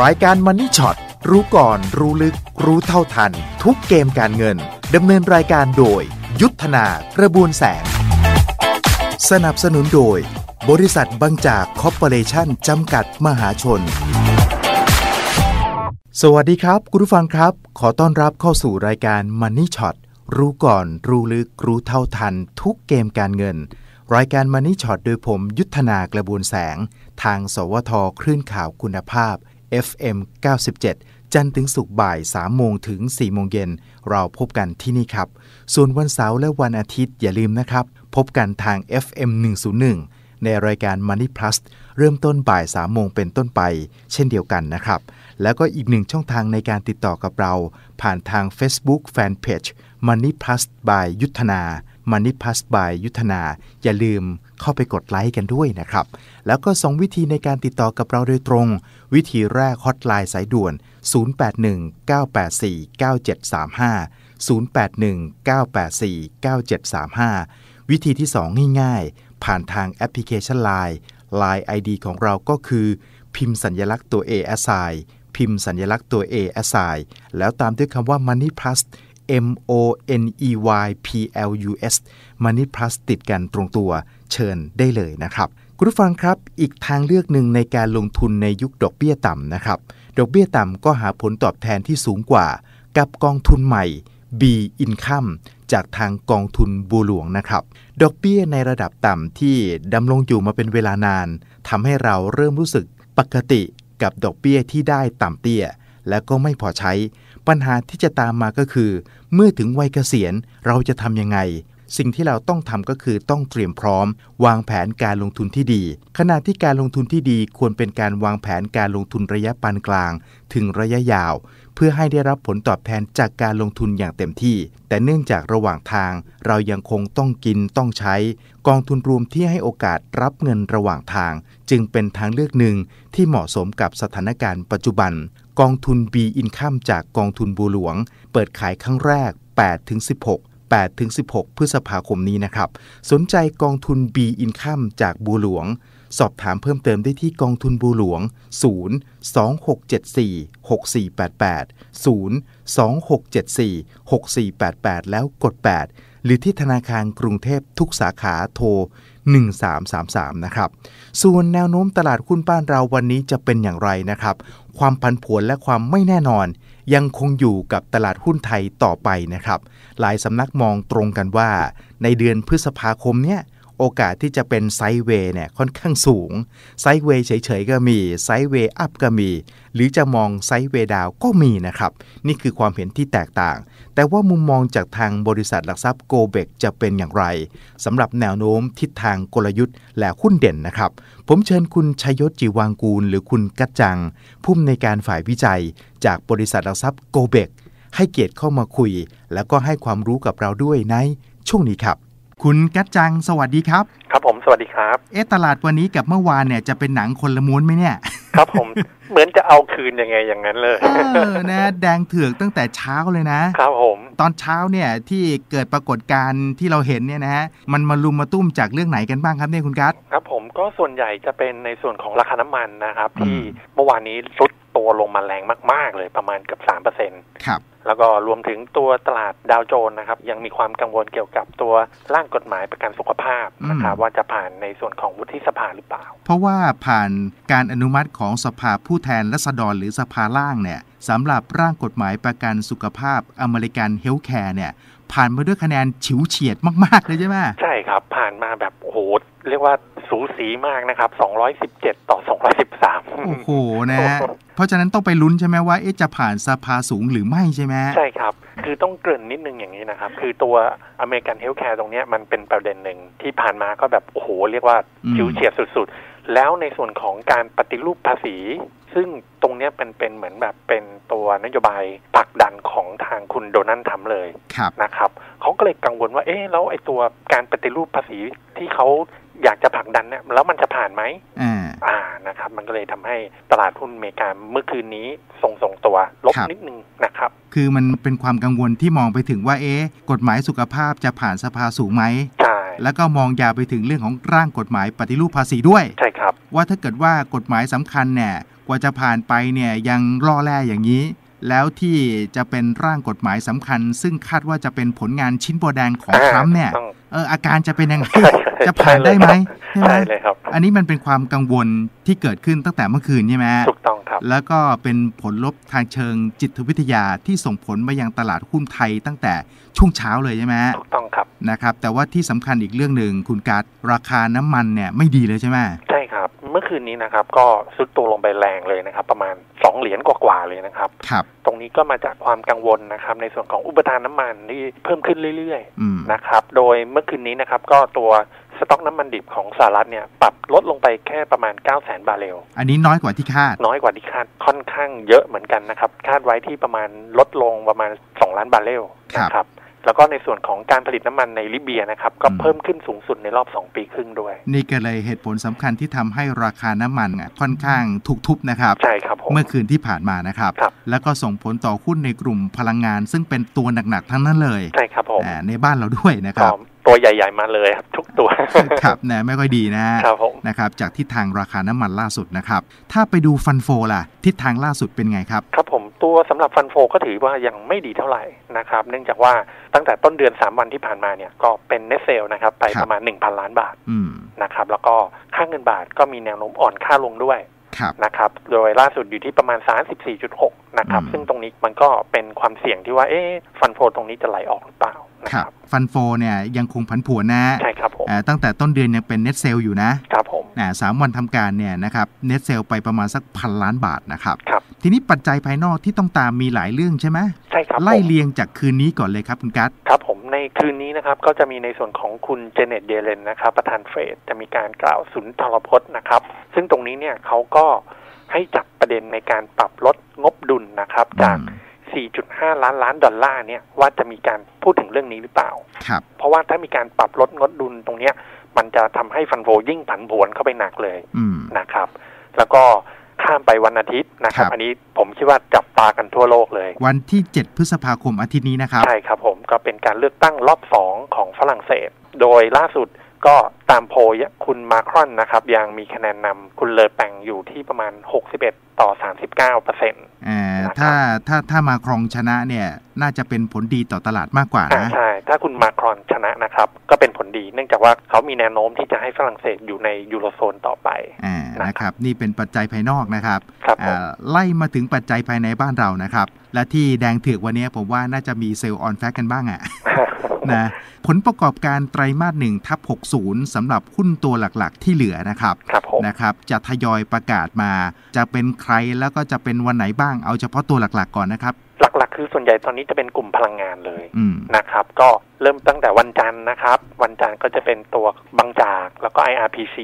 รายการมันนี่ช็อตรู้ก่อนรู้ลึก รู้เท่าทัน ทุกเกมการเงินดำเนินรายการโดย ยุทธนากระบวนแสง สนับสนุนโดย บริษัทบางจากคอร์ปอเรชั่นจำกัดมหาชน สวัสดีครับ คุณผู้ฟังครับ ขอต้อนรับเข้าสู่รายการ Money Shot รู้ก่อนรู้ลึก รู้เท่าทัน ทุกเกมการเงิน รายการ Money Shot โดยผมยุทธนากระบวนแสง ทางสวทคลื่นข่าวคุณภาพ FM 97 จันทร์ถึงศุกร์บ่าย 3 โมงถึง 4 โมงเย็น เราพบกันที่นี่ครับ ส่วนวันเสาร์และวันอาทิตย์อย่าลืมนะครับ พบกันทาง FM 101 ในรายการ Money Plus เริ่มต้นบ่าย 3 โมงเป็นต้นไป เช่นเดียวกันนะครับ แล้วก็อีกหนึ่งช่องทางในการติดต่อกับเรา ผ่านทาง Facebook Fanpage Money Plus by ยุทธนา Money Plus by ยุทธนา อย่าลืมเข้าไปกดไลค์กันด้วยนะครับ แล้วก็สองวิธีในการติดต่อกับเราโดยตรง วิธีแรกฮอตไลน์สายด่วน 0819849735 0819849735 วิธีที่ 2 ง่ายๆ ผ่านทางแอปพลิเคชัน Line Line ID ของเราก็คือ พิมพ์สัญลักษณ์ตัว A s i พิมพ์สัญลักษณ์ตัว A s i แล้วตามด้วยคำว่า Money Plus M O N E Y P L U S Money Plus ติดกันตรงตัวเชิญได้เลยนะครับ คุณผู้ฟังครับ อีกทางเลือกหนึ่งในการลงทุนในยุคดอกเบี้ยต่ำนะครับ ดอกเบี้ยต่ำก็หาผลตอบแทนที่สูงกว่า กับกองทุนใหม่ B Income จากทางกองทุนบัวหลวงนะครับ ดอกเบี้ยในระดับต่ำที่ดำรงอยู่มาเป็นเวลานานทำให้เราเริ่มรู้สึกปกติกับดอกเบี้ยที่ได้ต่ำเตี้ย และก็ไม่พอใช้ ปัญหาที่จะตามมาก็คือ เมื่อถึงวัยเกษียณเราจะทำยังไง สิ่งที่เราต้องทำก็คือต้องเตรียมพร้อม วางแผนการลงทุนที่ดี ขณะที่การลงทุนที่ดีควรเป็นการวางแผนการลงทุนระยะปานกลาง ถึงระยะยาว เพื่อให้ได้รับผลตอบแทนจากการลงทุนอย่างเต็มที่ แต่เนื่องจากระหว่างทาง เรายังคงต้องกินต้องใช้ กองทุนรวมที่ให้โอกาสรับเงินระหว่างทาง จึงเป็นทางเลือกหนึ่งที่เหมาะสมกับสถานการณ์ปัจจุบัน กองทุน B Income จากกองทุนบัวหลวง เปิดขายครั้งแรก 8-16 8-16 พฤษภาคมนี้นะครับ สนใจกองทุน B Income จากบัวหลวง สอบถามเพิ่มเติมได้ที่กองทุนบัวหลวง 0 2674 6488 0 2674 6488 แล้วกด 8 หรือที่ธนาคารกรุงเทพทุกสาขาโทร 1333 นะครับ ส่วนแนวโน้มตลาดหุ้นบ้านเราวันนี้จะเป็นอย่างไรนะครับ ความผันผวนและความไม่แน่นอน ยังคงอยู่กับตลาดหุ้นไทยต่อไปนะครับ หลายสำนักมองตรงกันว่า ในเดือนพฤษภาคมเนี่ยโอกาสที่จะเป็นไซด์เวย์เนี่ยค่อนข้างสูง ไซด์เวย์เฉยๆก็มีไซด์เวย์อัพก็มี หรือจะมองไซด์เวย์ดาวก็มีนะครับ นี่คือความเห็นที่แตกต่าง แต่ว่ามุมมองจากทางบริษัทหลักทรัพย์โกเบกจะเป็นอย่างไรสำหรับแนวโน้มทิศทางกลยุทธ์และหุ้นเด่นนะครับ ผมเชิญคุณชัยยศจีวางกูล หรือคุณกัจจัง ผู้อำนวยการฝ่ายวิจัย จากบริษัทหลักทรัพย์โกเบกให้เกียรติเข้ามาคุย แล้วก็ให้ความรู้กับเราด้วยในช่วงนี้ครับ คุณกัจจัง สวัสดีครับ ครับผมสวัสดีครับ เอ๊ะตลาดวันนี้กับเมื่อวานเนี่ยจะเป็นหนังคนละม้วนไหมเนี่ย ครับผมเหมือนจะเอาคืนยังไงอย่างนั้นเลยเออนะแดงเถือกตั้งแต่เช้าเลยนะ ครับผม ตอนเช้าเนี่ยที่เกิดปรากฏการณ์ที่เราเห็นเนี่ยนะฮะมันมาลุมมาตุ้มจากเรื่องไหนกันบ้างครับเนี่ยคุณกัตครับผมก็ส่วนใหญ่จะเป็นในส่วนของราคาน้ำมันนะครับอืมที่เมื่อวานนี้ลด ตัวลงมาแรงมาก ๆ เลยประมาณเกือบสามเปอร์เซ็นต์ครับแล้วก็รวมถึงตัวตลาดดาวโจนส์นะครับ ยังมีความกังวลเกี่ยวกับตัวร่างกฎหมายประกันสุขภาพนะครับอืมว่าจะผ่านในส่วนของวุฒิสภาหรือเปล่า เพราะว่าผ่านการอนุมัติของสภาผู้แทนรัษฎรหรือสภาล่างเนี่ยสำหรับร่างกฎหมายประกันสุขภาพอเมริกันเฮลท์แคร์เนี่ย ผ่านมาด้วยคะแนนฉิวเฉียดมาก ๆ เลยใช่ไหมใช่ครับ ผ่านมาแบบโอ้โหเรียกว่า สูสีมากนะครับ 217 ต่อ 213 โอ้โหนะฮะเพราะฉะนั้นต้องไปลุ้นใช่ไหมว่าเอ๊ะจะผ่านสภาสูงหรือไม่ใช่ไหมใช่ครับ คือต้องเกริ่นนิดนึงอย่างนี้นะครับ คือตัวอเมริกันเฮลท์แคร์ตรงเนี้ยมันเป็นประเด็นหนึ่งที่ผ่านมาก็แบบ โอ้โห เรียกว่าอืมชิวเฉียดสุดๆ แล้วในส่วนของการปฏิรูปภาษี ซึ่งตรงเนี้ยเป็นเป็นเหมือนแบบเป็นตัวนโยบายผลักดันของทางคุณโดนัลด์ทรัมป์เลยครับนะครับเขาก็เลยกังวลว่าเอ๊ะแล้วไอ้ตัวการปฏิรูปภาษีที่เขา อยากจะผลักดันเนี่ยแล้วมันจะผ่านไหมอ่าอ่านะครับ มันก็เลยทำให้ตลาดหุ้นอเมริกาเมื่อคืนนี้ทรงทรงๆตัวลบครับนิดนึงนะครับ คือมันเป็นความกังวลที่มองไปถึงว่าเอ๊ะกฎหมายสุขภาพจะผ่านสภาสูงไหมใช่แล้วก็มองยาวไปถึงเรื่องของร่างกฎหมายปฏิรูปภาษีด้วยใช่ครับ ว่าถ้าเกิดว่ากฎหมายสำคัญเนี่ยกว่าจะผ่านไปเนี่ยยังล่อแร่อย่างนี้แล้วที่จะเป็นร่างกฎหมายสำคัญ ซึ่งคาดว่าจะเป็นผลงานชิ้นโบแดงของอ่าทรัมป์เนี่ยต้อง เอออาการจะเป็นยังไงใช่ใช่จะผ่านได้ไหมใช่ไหมใช่เลยครับ อันนี้มันเป็นความกังวลที่เกิดขึ้นตั้งแต่เมื่อคืนใช่ไหมถูกต้องครับ แล้วก็เป็นผลลบทางเชิงจิตวิทยาที่ส่งผลมายังตลาดหุ้นไทยตั้งแต่ช่วงเช้าเลยใช่ไหมถูกต้องครับนะครับ แต่ว่าที่สำคัญอีกเรื่องหนึ่งคุณการดราคาน้ำมันเนี่ยไม่ดีเลยใช่ไหมใช่ครับ เมื่อคืนนี้นะครับ ก็ซุดตัวลงไปแรงเลยนะครับ ประมาณ2เหรียญกว่าๆเลยนะครับครับตรงนี้ก็มาจากความกังวลนะครับ ในส่วนของอุปทานน้ำมันที่เพิ่มขึ้นเรื่อยอืมๆนะครับ โดยเมื่อคืนนี้นะครับ ก็ตัวสต็อกน้ำมันดิบของสหรัฐเนี่ยปรับลดลงไปแค่ประมาณ9 0 0 0 0 0 บาร์เรล อันนี้น้อยกว่าที่คาด น้อยกว่าที่คาดค่อนข้างเยอะเหมือนกันนะครับ คาดไว้ที่ประมาณลดลงประมาณ 2 ล้านบาร์เรลครับนะครับ แล้วก็ในส่วนของการผลิตน้ำมันในลิเบียนะครับ ก็อืมเพิ่มขึ้นสูงสุดในรอบ 2 ปีครึ่งด้วย นี่ก็เลยเหตุผลสำคัญที่ทำให้ราคาน้ำมันอะค่อนข้างถูกทุบนะครับใช่ครับผมเมื่อคืนที่ผ่านมานะครับครับแล้วก็ส่งผลต่อหุ้นในกลุ่มพลังงาน ซึ่งเป็นตัวหนักๆทั้งนั้นเลยใช่ครับผมอ่าในบ้านเราด้วยนะคก็รับ ตัวใหญ่ ๆ มาเลยครับ ทุกตัว ครับนะไม่ค่อยดีนะครับผมนะครับจากทิศทางราคาน้ำมันล่าสุดนะครับ ถ้าไปดูฟันโฟล่ะ ทิศทางล่าสุดเป็นไงครับ ครับผมตัวสำหรับฟันโฟก็ถือว่ายังไม่ดีเท่าไหร่นะครับ เนื่องจากว่าตั้งแต่ต้นเดือน 3 วันที่ผ่านมาเนี่ย ก็เป็นเน t เซลนะครับ ไปครับประมาณ 1,000 ล้านบาทอืมนะครับ แล้วก็ค่าเงินบาทก็มีแนวโน้มอ่อนค่าลงด้วยครับนะครับ โดยล่าสุดอยู่ที่ประมาณ 34.6 นะครับอืมซึ่งตรงนี้มันก็เป็นความเสี่ยงที่ว่า เอ๊ะ ฟันโฟตรงนี้จะไหลออกหรือเปล่านะ คครัรับบฟันโฟเนี่ยยังคงผันผวนนะใช่ครับผมอ่าตั้งแต่ต้นเดือนยังเป็นเน็ตเซลอยู่นะครับผมอ่าสามวันทำการเนี่ยนะครับเน็ตเซลไปประมาณสักพันล้านบาทนะครับครับทีนี้ปัจจัยภายนอกที่ต้องตามมีหลายเรื่องใช่ไหมใช่ครับผมไล่เรียงจากคืนนี้ก่อนเลยครับคุณกัตครับผมในคืนนี้นะครับก็จะมีในส่วนของคุณเจเน็ตเยเลนนะครับประธานเฟดจะมีการกล่าวสุนทรพจน์นะครับ ซึ่งตรงนี้เนี่ยเขาก็ให้จับประเด็นในการปรับลดงบดุลนะครับจาก 4.5 ล้านล้านดอลลาร์เนี่ยว่าจะมีการพูดถึงเรื่องนี้หรือเปล่า ครับเพราะว่าถ้ามีการปรับลดงบดุลตรงเนี้ย มันจะทำให้ฟันโฟยิ่งผันผวนเข้าไปหนักเลยอืมนะครับ แล้วก็ข้ามไปวันอาทิตย์นะครับครับ อันนี้ผมคิดว่าจับตากันทั่วโลกเลย วันที่ 7 พฤษภาคมอาทิตย์นี้นะครับ ใช่ครับผมก็เป็นการเลือกตั้งรอบสองของฝรั่งเศส โดยล่าสุด ก็ตามโพลคุณมาครอนนะครับ ยังมีคะแนนนำคุณเลอแปงอยู่ที่ประมาณ 61 ต่อ 39เปอร์เซ็นต์อ่านะครับถ้าถ้าถ้ามาครองชนะเนี่ย น่าจะเป็นผลดีต่อตลาดมากกว่านะใช่ ถ้าคุณมาครอนชนะ นะครับ ก็เป็นผลดีเนื่องจากว่าเขามีแนวโน้มที่จะให้ฝรั่งเศสอยู่ในยูโรโซนต่อไปอ่านะครับ นี่เป็นปัจจัยภายนอกนะครับครับผมอ่าไล่มาถึงปัจจัยภายในบ้านเรานะครับ และที่แดงเถือกวันนี้ผมว่าน่าจะมีเซลล์ออนแฟกกันบ้างอะนะผลประกอบการไตรมาสหนึ่งทับ60สำหรับหุ้นตัวหลักๆ ที่เหลือนะครับครับผมนะครับจะทยอยประกาศมา จะเป็นใครแล้วก็จะเป็นวันไหนบ้างเอาเฉพาะตัวหลักๆ ก่อนนะครับ หลักๆ คือส่วนใหญ่ตอนนี้จะเป็นกลุ่มพลังงานเลยอืมนะครับ ก็เริ่มตั้งแต่วันจันทร์นะครับ วันจันทร์ก็จะเป็นตัวบางจากแล้วก็ IRPC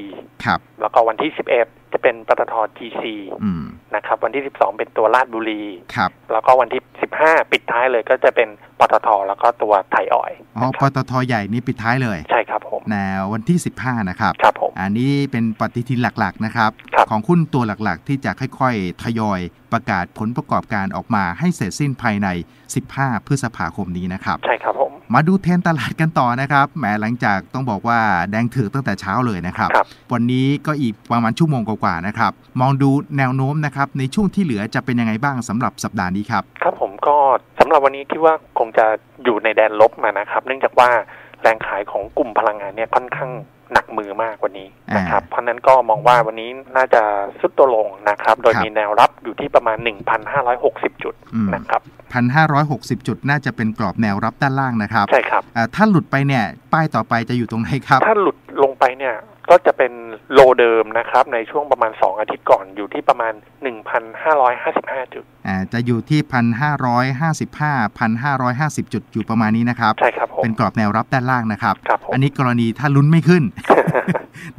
ครับแล้วก็วันที่ 11 จะเป็นปตท GC อืมนะครับ วันที่ 12 เป็นตัวลาดบุรีครับแล้วก็วันที่ 15 ปิดท้ายเลยก็จะเป็นปตท แล้วก็ตัวไทยออยล์อ๋อนะปครับตทใหญ่นี่ปิดท้ายเลย ใช่ครับผมนะวันที่ 15 นะครับครับผมอันนี้เป็นปฏิทินหลักๆนะครับครับของหุ้นตัวหลักๆ ที่จะค่อยๆ ทยอยประกาศผลประกอบการออกมาให้เสร็จสิ้นภายใน 15 พฤษภาคมนี้นะครับ ใช่ครับผม มาดูเทรนด์ตลาดกันต่อนะครับแหมหลังจากต้องบอกว่าแดงถือตั้งแต่เช้าเลยนะครับครับวันนี้ก็อีกประมาณชั่วโมงกว่าๆนะครับ มองดูแนวโน้มนะครับในช่วงที่เหลือจะเป็นยังไงบ้างสำหรับสัปดาห์นี้ครับ ครับผมก็สำหรับวันนี้คิดว่าคงจะอยู่ในแดนลบมานะครับ เนื่องจากว่าแรงขายของกลุ่มพลังงานเนี่ยค่อนข้าง หนักมือมากวันนี้นะครับ เพราะฉะนั้นก็มองว่าวันนี้น่าจะสุดตัวลงนะครับ โดยครับมีแนวรับอยู่ที่ประมาณ 1,560 จุดอืมนะครับ1,560 จุดน่าจะเป็นกรอบแนวรับด้านล่างนะครับ ใช่ครับอ่าถ้าหลุดไปเนี่ย ป้ายต่อไปจะอยู่ตรงไหนครับ ถ้าหลุดลงไปเนี่ย ก็จะเป็นโลเดิมนะครับ ในช่วงประมาณ 2 อาทิตย์ก่อนอยู่ที่ประมาณ 1,555 จุดอ่าจะอยู่ที่ 1,555 1,550 จุดอยู่ประมาณนี้นะครับ ใช่ครับผมเป็นกรอบแนวรับด้านล่างนะครับครับผมอันนี้กรณีถ้าลุ้นไม่ขึ้น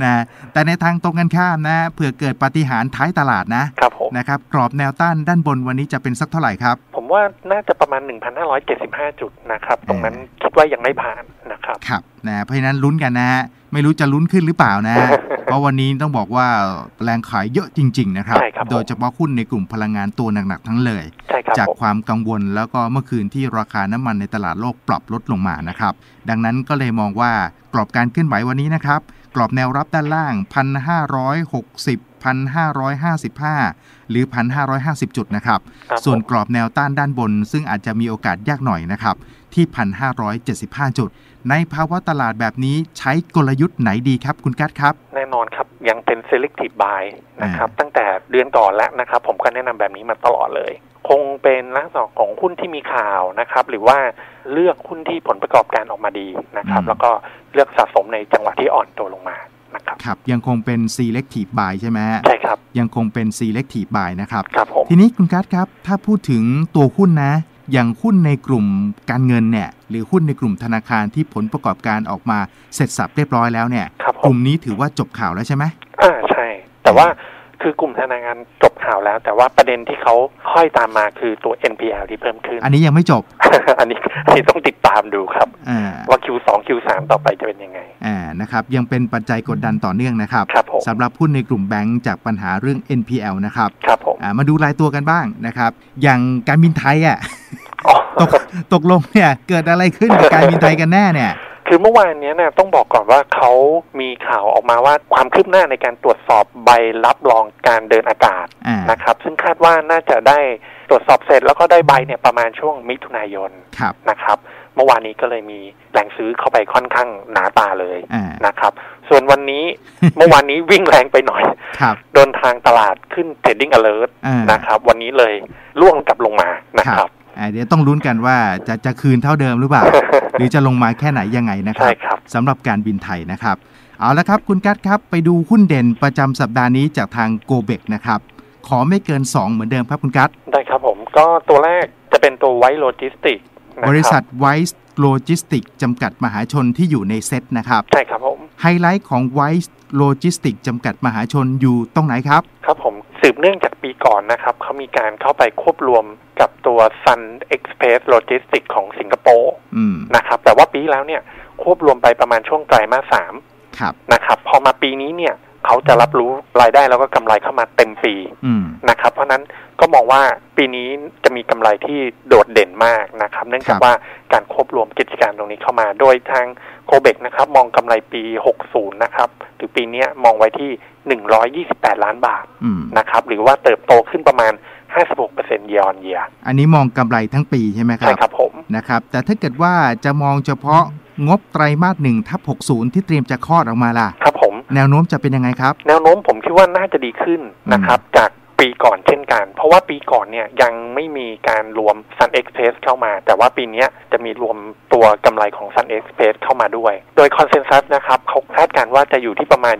นะแต่ในทางตรงกันข้ามนะเผื่อเกิดปาฏิหารย์ท้ายตลาดนะครับผมนะครับกรอบแนวต้านด้านบนวันนี้จะเป็นสักเท่าไหร่ครับ ผมว่าน่าจะประมาณ 1,575 จุดนะครับ ตรงนั้นคิดว่ายังไม่ผ่านนะครับครับนะเพราะฉะนั้นลุ้นกันนะฮะไม่รู้จะลุ้นขึ้นหรือเปล่านะ เพราะวันนี้ต้องบอกว่าแรงขายเยอะจริง ๆ นะครับใช่ครับผมโดยเฉพาะหุ้นในกลุ่มพลังงานตัวหนัก ๆ ทั้งเลยใช่ครับจากผมความกังวลแล้วก็เมื่อคืนที่ราคาน้ำมันในตลาดโลกปรับลดลงมานะครับ ดังนั้นก็เลยมองว่ากรอบการเคลื่อนไหววันนี้นะครับ กรอบแนวรับด้านล่าง 1,560 1,555 หรือ 1,550 จุดนะครับครับส่วนผมกรอบแนวต้านด้านบน ซึ่งอาจจะมีโอกาสยากหน่อยนะครับ ที่ 1,575 จุด ในภาวะตลาดแบบนี้ใช้กลยุทธ์ไหนดีครับคุณกัตครับ แน่นอนครับ ยังเป็น selective buy นะครับ ตั้งแต่เดือนก่อนแล้วนะครับ ผมก็แนะนำแบบนี้มาตลอดเลย คงเป็นลักษณะของหุ้นที่มีข่าวนะครับ หรือว่าเลือกหุ้นที่ผลประกอบการออกมาดีนะครับอืมแล้วก็เลือกสะสมในจังหวะที่อ่อนตัวลงมา นะครับครับยังคงเป็น selective buy ใช่ไหมฮะใช่ครับ ยังคงเป็น selective buy นะครับครับผมทีนี้คุณกัตครับ ถ้าพูดถึงตัวหุ้นนะ อย่างหุ้นในกลุ่มการเงินเนี่ยหรือหุ้นในกลุ่มธนาคารที่ผลประกอบการออกมาเสร็จสับเรียบร้อยแล้วเนี่ยครับผกลุ่มมนี้ถือว่าจบข่าวแล้วใช่ไหมอ่าใช่ แต่ว่า คือกลุ่มธนาคารจบข่าวแล้ว แต่ว่าประเด็นที่เขาค่อยตามมาคือตัว NPL ที่เพิ่มขึ้น อันนี้ยังไม่จบ อันนี้อันนี้ต้องติดตามดูครับอ่าว่า Q2 Q3 ต่อไปจะเป็นยังไงอ่านะครับยังเป็นปัจจัยกดดันต่อเนื่องนะครับครับผมสำหรับหุ้นในกลุ่มแบงก์จากปัญหาเรื่อง NPL นะครับครับผมอ่ามาดูรายตัวกันบ้างนะครับอย่างการบินไทยอะอ๋อตกตกลงเนี่ยเกิดอะไรขึ้นกับการบินไทยกันแน่เนี่ย คือเมื่อวานเนี้ยนะต้องบอกก่อนว่าเขามีข่าวออกมาว่าความคืบหน้าในการตรวจสอบใบรับรองการเดินอากาศอ่านะครับ ซึ่งคาดว่าน่าจะได้ตรวจสอบเสร็จแล้วก็ได้ใบเนี่ยประมาณช่วงมิถุนายนครับนะครับ เมื่อวานนี้ก็เลยมีแรงซื้อเข้าไปค่อนข้างหนาตาเลยอ่านะครับ ส่วนวันนี้เมื่อวานนี้วิ่งแรงไปหน่อยครับโดนทางตลาดขึ้น trading alert อ่านะครับ วันนี้เลยล่วงกลับลงมานะครับอ่า เดี๋ยวต้องลุ้นกันว่าจะจะคืนเท่าเดิมหรือเปล่า หรือจะลงมาแค่ไหนยังไงนะครัใช่บครับสำหรับการบินไทยนะครับ เอาละครับคุณกัตครับไปดูหุ้นเด่นประจำสัปดาห์นี้จากทางโกเบกนะครับขอไม่เกิน 2 เหมือนเดิมครับคุณกัตได้ครับผมก็ตัวแรกจะเป็นตัวไวโลจิสติกบริษัทไวส์โลจิสติกจำกัดมหาชนที่อยู่ในเซ็ตนะครับใช่ครับผมไฮไลท์ของไวส์โลจิสติกจำกัดมหาชนอยู่ตรงไหนครับ ครับผม สืบเนื่องจากปีก่อนนะครับเขามีการเข้าไปควบรวมกับตัว Sun Express Logistics ของสิงคโปร์อืมนะครับ แต่ว่าปีแล้วเนี่ยควบรวมไปประมาณช่วงไตรมาสสามครับนะครับ พอมาปีนี้เนี่ย เขาจะรับรู้รายได้แล้วก็กำไรเข้ามาเต็มปีอืมนะครับ เพราะฉะนั้นก็มองว่าปีนี้จะมีกำไรที่โดดเด่นมากนะครับ เนื่องจากครับว่าการควบรวมกิจการตรงนี้เข้ามา โดยทางโคเบกนะครับ มองกำไรปี 60 นะครับหรือปีเนี้ยมองไว้ที่ 128 ล้านบาทอืมนะครับ หรือว่าเติบโตขึ้นประมาณ 56% year on year อันนี้มองกำไรทั้งปีใช่ไหมคใช่รับครับผมนะครับ แต่ถ้าเกิดว่าจะมองเฉพาะ งบไตรมาสหนึ่งทับ60ที่เตรียมจะคลอดออกมาล่ะ ครับผม แนวโน้มจะเป็นยังไงครับ แนวโน้มผมคิดว่าน่าจะดีขึ้นนะครับ จาก ปีก่อนเช่นกัน เพราะว่าปีก่อนเนี่ยยังไม่มีการรวม Sun Express เข้ามา แต่ว่าปีเนี้ยจะมีรวมตัวกำไรของ Sun Express เข้ามาด้วย โดยคอนเซนแซสนะครับเขาคาดการณ์ว่าจะอยู่ที่ประมาณ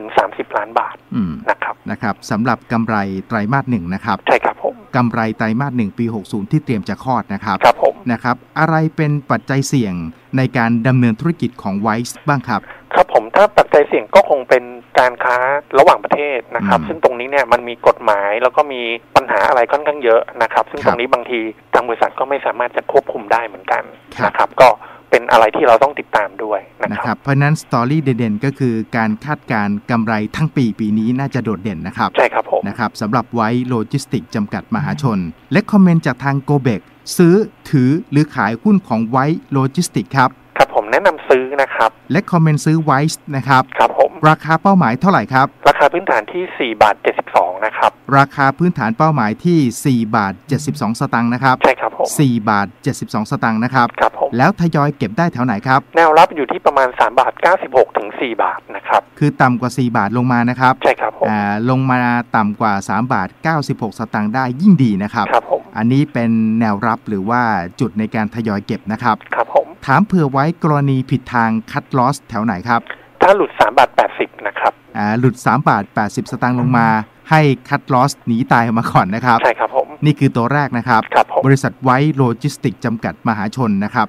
25-30 ล้านบาทอืมนะครับนะครับสำหรับกำไรไตรมาสหนึ่งนะครับ ใช่ครับผมกำไรไตรมาสหนึ่งปี 60 ที่เตรียมจะคลอดนะครับครับผมนะครับ อะไรเป็นปัจจัยเสี่ยงในการดำเนินธุรกิจของไวซ์บ้างครับ ครับผม ถ้าปัจจัยเสี่ยงก็คงเป็นการค้าระหว่างประเทศนะครับอืมซึ่งตรงนี้เนี่ยมันมีกฎหมายแล้วก็มีปัญหาอะไรค่อนข้างเยอะนะครับ ซึ่งครัตบรงนี้บางทีทางบริษัทก็ไม่สามารถจะควบคุมได้เหมือนกันครับนะครับก็เป็นอะไรที่เราต้องติดตามด้วยนะนะคครับรับ เพราะฉะนั้นสตอรี่เด่นๆก็คือการคาดการณ์กำไรทั้งปีปีนี้น่าจะโดดเด่นนะครับ ใช่ครับผมนะครับสำหรับไว้โลจิสติกจำกัดมหาชน และคอมเมนต์จากทางโกเบกซื้อถือหรือขายหุ้นของไว้โลจิสติกครับ ครับผมแนะนำซื้อ นะครับและคอมเมนต์ซื้อไวซ์นะครับครับผมราคาเป้าหมายเท่าไหร่ครับ ราคาพื้นฐานที่ 4 บาท 72 นะครับ ราคาพื้นฐานเป้าหมายที่ 4 บาท 72 สตางค์นะครับ ใช่ครับผม4บาท 72 สตางค์นะครับ ครับผม แล้วทยอยเก็บได้แถวไหนครับ แนวรับอยู่ที่ประมาณ 3 บาท 96 ถึง 4 บาทนะครับ คือต่ำกว่า 4 บาทลงมานะครับ ใช่ครับผมอ่าลงมาต่ำกว่า 3 บาท 96 สตางค์ได้ยิ่งดีนะครับ ครับผมอันนี้เป็นแนวรับหรือว่าจุดในการทยอยเก็บนะครับ ครับผม ถามเผื่อไว้กรณีผิดทางคัดลอสแถวไหนครับ ถ้าหลุด3บาท80 นะครับ อ่า หลุด3บาท80 สตางค์ลงมา ให้คัดลอสหนีตายออกมาก่อนนะครับ ใช่ครับผม นี่คือตัวแรกนะครับ ครับผม บริษัทไว้โลจิสติกจำกัดมหาชนนะครับ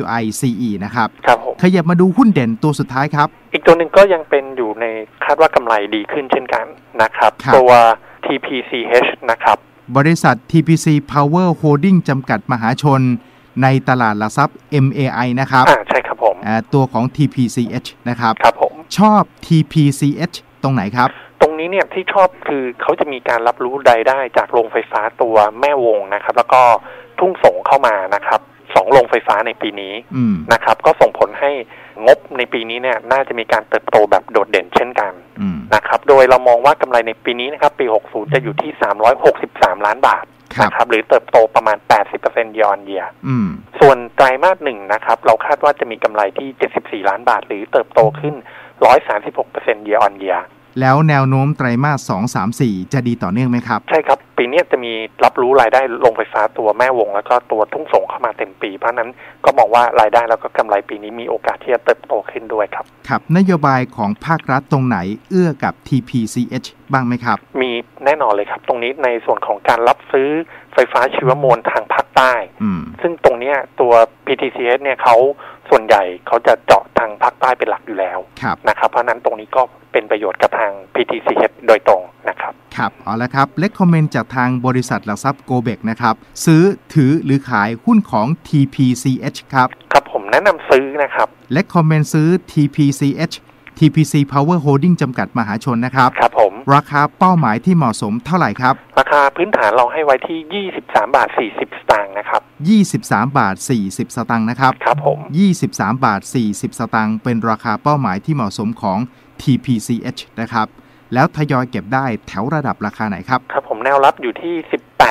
WICE นะครับ ครับผม ขยับมาดูหุ้นเด่นตัวสุดท้ายครับ อีกตัวหนึ่งก็ยังเป็นอยู่ในคาดว่ากำไรดีขึ้นเช่นกันนะครับ ครับ ตัว TPCH นะครับ บริษัท TPC Power Holding จำกัดมหาชน ในตลาดหลักทรัพย์ MAI นะครับอ่าใช่ครับผมอ่าตัวของ TPCH นะครับครับผมชอบ TPCH ตรงไหนครับ ตรงนี้เนี่ยที่ชอบคือเขาจะมีการรับรู้รายได้จากโรงไฟฟ้าตัวแม่วงนะครับ แล้วก็ทุ่งส่งเข้ามานะครับ สองโรงไฟฟ้าในปีนี้อืมนะครับ ก็ส่งผลให้งบในปีนี้เนี่ย น่าจะมีการเติบโตแบบโดดเด่นเช่นกันอืมนะครับ โดยเรามองว่ากำไรในปีนี้นะครับ ปี 60 จะอยู่ที่ 363 ล้านบาทครับนะครับ หรือเติบโตประมาณ 80%ยอนเยียอืมส่วนไตรมาสหนึ่งนะครับ เราคาดว่าจะมีกำไรที่ 74 ล้านบาท หรือเติบโตขึ้น 136% year on year แล้วแนวโน้มไตรมาส2 3 4 จะดีต่อเนื่องไหมครับ ใช่ครับ ปีนี้จะมีรับรู้รายได้โรงไฟฟ้าตัวแม่วง แล้วก็ตัวทุ่งส่งเข้ามาเต็มปี เพราะฉะนั้นก็มองว่ารายได้แล้วก็กำไรปีนี้มีโอกาสที่จะเติบโตขึ้นด้วยครับ ครับนโยบายของภาครัฐตรงไหนเอื้อกับ TPCH บ้างไหมครับ มีแน่นอนเลยครับ ตรงนี้ในส่วนของการรับซื้อไฟฟ้าชีวมวลทางภาคใต้อืมซึ่งตรงเนี้ยตัว PTCS เนี่ยเขา ส่วนใหญ่เขาจะเจาะทางภาคใต้เป็นหลักอยู่แล้วครับนะครับเพราะฉะนั้นตรงนี้ก็เป็นประโยชน์กับทาง PTCS โดยตรงนะครับครับเอาละครับเล c คอมเมนต์จากทางบริษัทหลักทรัพย์โกเบกนะครับ ซื้อถือหรือขายหุ้นของ TPCH ครับ ครับผมแนะนำซื้อนะครับเล c คอมเมนต์ซื้อ TPCH TPC Power Holding จำกัดมหาชนนะครับ ครับผม ราคาเป้าหมายที่เหมาะสมเท่าไหร่ครับ ราคาพื้นฐานเราให้ไว้ที่ 23 บาท 40 สตางค์นะครับ 23 บาท 40 สตางค์นะครับ ครับผม 23 บาท 40 สตางค์เป็นราคาเป้าหมายที่เหมาะสมของ TPCH นะครับ แล้วทยอยเก็บได้แถวระดับราคาไหนครับ ครับผมแนวรับอยู่ที่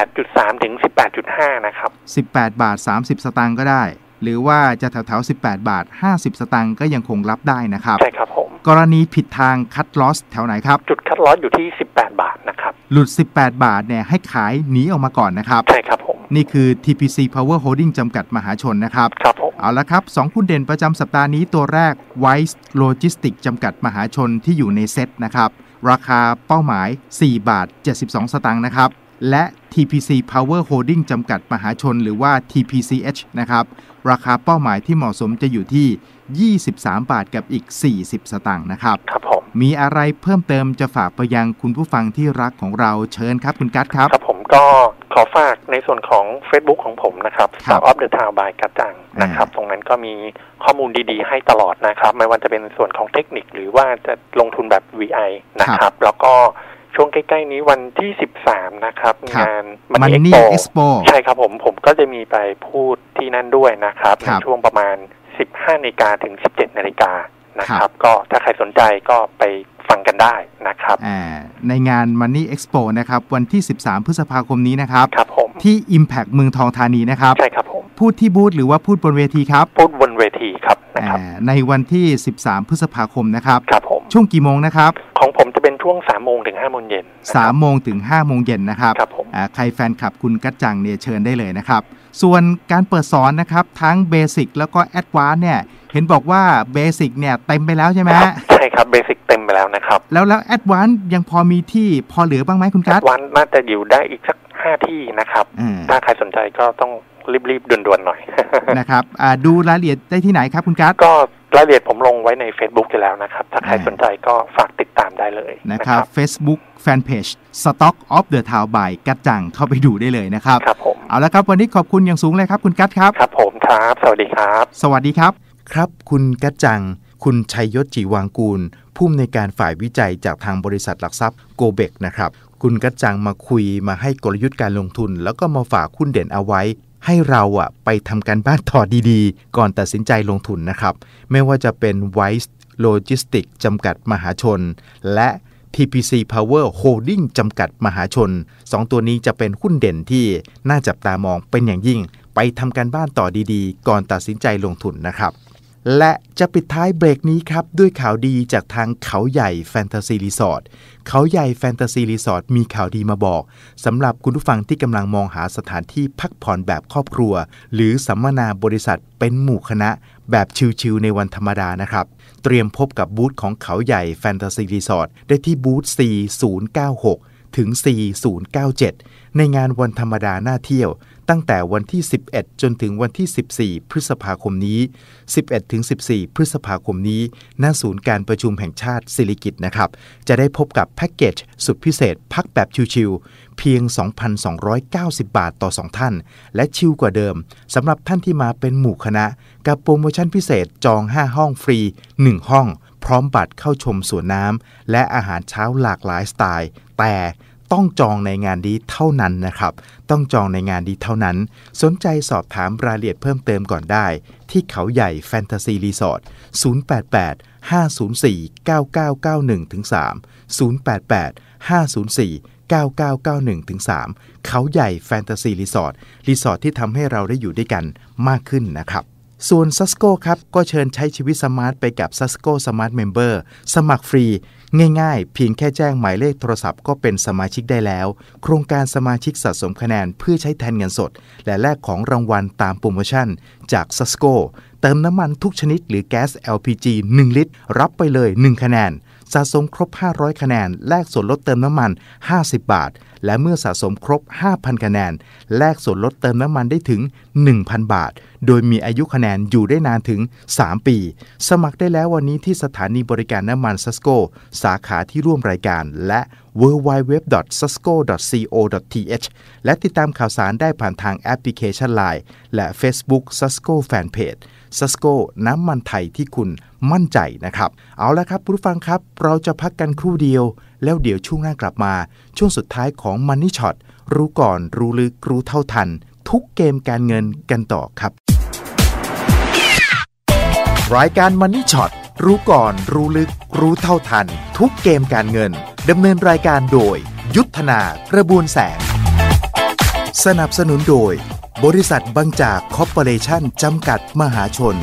18.3 ถึง 18.5 นะครับ 18 บาท 30 สตางค์ก็ได้หรือว่าจะแถวๆ 18 บาท 50 สตางค์ก็ยังคงรับได้นะครับ ใช่ครับผม กรณีผิดทางคัดลอสแถวไหนครับ จุดคัดลอสอยู่ที่ 18 บาทนะครับ หลุด 18 บาทเนี่ยให้ขายหนีออกมาก่อนนะครับ ใช่ครับผม นี่คือ TPC Power Holding จำกัดมหาชนนะครับ ครับผม เอาละครับสองหุ้นเด่นประจำสัปดาห์นี้ตัวแรก Wise Logistics จำกัดมหาชนที่อยู่ในเซ็ตนะครับ ราคาเป้าหมาย 4 บาท 72 สตางค์นะครับ และ TPC Power Holding จำกัดมหาชนหรือว่า TPCH นะครับ ราคาเป้าหมายที่เหมาะสมจะอยู่ที่ 23 บาทกับอีก 40 สตางค์นะครับ ครับผม มีอะไรเพิ่มเติมจะฝากไปยังคุณผู้ฟังที่รักของเราเชิญครับคุณกัตครับ ครับผมก็ขอฝากในส่วนของ Facebook ของผมนะครับครับ Star of the Town by กัจจังนะครับ ตรงนั้นก็มีข้อมูลดีๆ ให้ตลอดนะครับ ไม่ว่าจะเป็นส่วนของเทคนิคหรือว่าจะลงทุนแบบ VI นะครับแล้วก็ ช่วงใกล้ ๆ นี้วันที่13นะครับครับ งาน Money Money Expo Expo ใช่ครับผมผมก็จะมีไปพูดที่นั่นด้วยนะครับคในรับช่วงประมาณ15นาฬิกาถึง17นาฬิกานะคครัรับบก็ถ้าใครสนใจก็ไปฟังกันได้นะครับอ่าในงาน Money Expo นะครับ วันที่ 13 พฤษภาคมนี้นะครับครับผมที่ Impact เมืองทองธานีนะครับ ใช่ครับผมพูดที่บูธหรือว่าพูดบนเวทีครับ พูดบนเวทีครับนะครับอ่าในวันที่ 13 พฤษภาคมนะครับครับผมช่วงกี่โมงนะครับ ของผม เย็นนะครับ3โมงถึง5โมงเย็นนะครับครับผมอ่าใครแฟนคลับคุณกัจจังเนี่ยเชิญได้เลยนะครับ ส่วนการเปิดสอนนะครับทั้งเบสิกแล้วก็แอดวานเนี่ยเห็นบอกว่าเบสิกเนี่ยเต็มไปแล้วใช่ไหมครับใช่ครับเบสิกเต็มไปแล้วนะครับ แล้วแล้วแอดวานยังพอมีที่พอเหลือบ้างไหมคุณกัตวันน่าจะอยู่ได้อีกสักห้าที่นะครับอ่าถ้าใครสนใจก็ต้องรีบๆด่วนๆหน่อยนะครับอ่าดูรายละเอียดได้ที่ไหนครับคุณกัตก็ รายละเอียดผมลงไว้ใน Facebook อยู่แล้วนะครับ ถ้าใครอ่าสนใจก็ฝากติดตามได้เลยนะครับ Facebook Fanpage Stock of the Town by กัจจังเข้าไปดูได้เลยนะครับครับผมเอาละครับวันนี้ขอบคุณอย่างสูงเลยครับ คุณกัตครับครับผมครับ สวัสดีครับ สวัสดีครับ ครับคุณกัจจัง คุณชัยยศจีวางกูลผู้อำนวยการฝ่ายวิจัยจากทางบริษัทหลักทรัพย์โกเบกนะครับคุณกัจจังมาคุยมาให้กลยุทธ์การลงทุน แล้วก็มาฝากหุ้นเด่นเอาไว้ ให้เราอะไปทำการบ้านต่อดีๆ ก่อนตัดสินใจลงทุนนะครับ ไม่ว่าจะเป็น Wise Logistics จำกัดมหาชน และ TPC Power Holding จำกัดมหาชน 2 ตัวนี้จะเป็นหุ้นเด่นที่น่าจับตามองเป็นอย่างยิ่ง ไปทำการบ้านต่อดีๆ ก่อนตัดสินใจลงทุนนะครับ และจะปิดท้ายเบรกนี้ครับ ด้วยข่าวดีจากทางเขาใหญ่แฟนตาซีรีสอร์ทเขาใหญ่แฟนตาซีรีสอร์ทมีข่าวดีมาบอกสำหรับคุณผู้ฟังที่กำลังมองหาสถานที่พักผ่อนแบบครอบครัว หรือสัมมนาบริษัทเป็นหมู่คณะ แบบชิลๆในวันธรรมดานะครับ เตรียมพบกับบูธของเขาใหญ่แฟนตาซีรีสอร์ทได้ที่บูธ C096 ถึง C097 ในงานวันธรรมดาหน้าเที่ยว ตั้งแต่วันที่ 11 จนถึงวันที่ 14 พฤษภาคมนี้ 11 ถึง 14 พฤษภาคมนี้ ณ ศูนย์การประชุมแห่งชาติสิริกิตนะครับ จะได้พบกับแพ็กเกจสุดพิเศษ พักแบบชิวๆเพียง 2,290 บาทต่อ 2 ท่าน และชิลกว่าเดิมสำหรับท่านที่มาเป็นหมู่คณะ กับโปรโมชั่นพิเศษจอง 5 ห้องฟรี 1 ห้อง พร้อมบัตรเข้าชมสวนน้ำและอาหารเช้าหลากหลายสไตล์ แต่ ต้องจองในงานดีเท่านั้นนะครับ ต้องจองในงานดีเท่านั้น สนใจสอบถามรายละเอียดเพิ่มเติมก่อนได้ ที่เขาใหญ่แฟนตาซีรีสอร์ท 088 504 9991ถึง3 088 504 9991ถึง3เขาใหญ่แฟนตาซีรีสอร์ท รีสอร์ทที่ทำให้เราได้อยู่ด้วยกันมากขึ้นนะครับ ส่วน s ัสโกครับ ก็เชิญใช้ชีวิตสมาร์ทไปกับ s ัสโกสมาร์ทเมมเบอร์สมัครฟรี ง่ายๆ เพียงแค่แจ้งหมายเลขโทรศัพท์ก็เป็นสมาชิกได้แล้ว โครงการสมาชิกสะสมคะแนนเพื่อใช้แทนเงินสด และแลกของรางวัลตามโปรโมชั่นจาก s ัสโกเติมน้ำมันทุกชนิดหรือแก๊ส LPG 1 ลิตร รับไปเลย 1 คะแนนสะสมครบ 500 คะแนน แลกส่วนลดเติมน้ำมัน 50 บาท และเมื่อสะสมครบ 5,000 คะแนน แลกส่วนลดเติมน้ำมันได้ถึง 1,000 บาท โดยมีอายุคะแนนอยู่ได้นานถึง 3 ปี สมัครได้แล้ววันนี้ที่สถานีบริการน้ำมันซัสโกสาขาที่ร่วมรายการ และ www.sasco.co.th และติดตามข่าวสารได้ผ่านทางแอปพลิเคชัน Line และ Facebook Sasco Fanpage ซัสโกน้ำมันไทยที่คุณมั่นใจนะครับ เอาละครับผู้ฟังครับ เราจะพักกันครู่เดียว แล้วเดี๋ยวช่วงหน้ากลับมา ช่วงสุดท้ายของ Money Shot รู้ก่อนรู้ลึกรู้เท่าทัน ทุกเกมการเงินกันต่อครับ รายการ Money Shot รู้ก่อน รู้ลึก รู้เท่าทัน ทุกเกมการเงินดำเนินรายการโดย ยุทธนากระบวนแสง สนับสนุนโดย บริษัทบางจากคอร์ปอเรชั่นจำกัดมหาชน